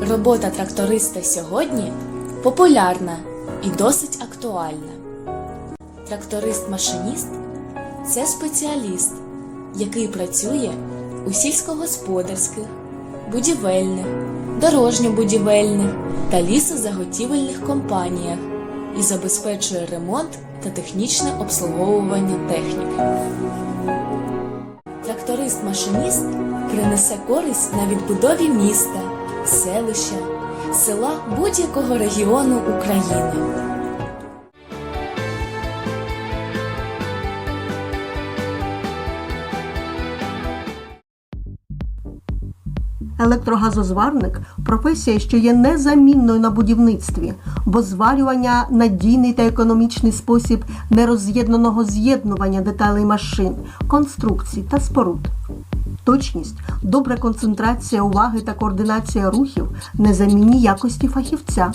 Робота тракториста сьогодні популярна і досить актуальна. Тракторист-машиніст це спеціаліст, який працює у сільськогосподарських, будівельних, дорожньо-будівельних та лісозаготівельних компаніях і забезпечує ремонт та технічне обслуговування техніки. Тракторист-машиніст принесе користь на відбудові міста, селища, села будь-якого регіону України. Електрогазозварник професія, що є незамінною на будівництві, бо зварювання надійний та економічний спосіб нероз'єднаного з'єднування деталей машин, конструкцій та споруд. Точність, добра концентрація уваги та координація рухів незамінні якості фахівця.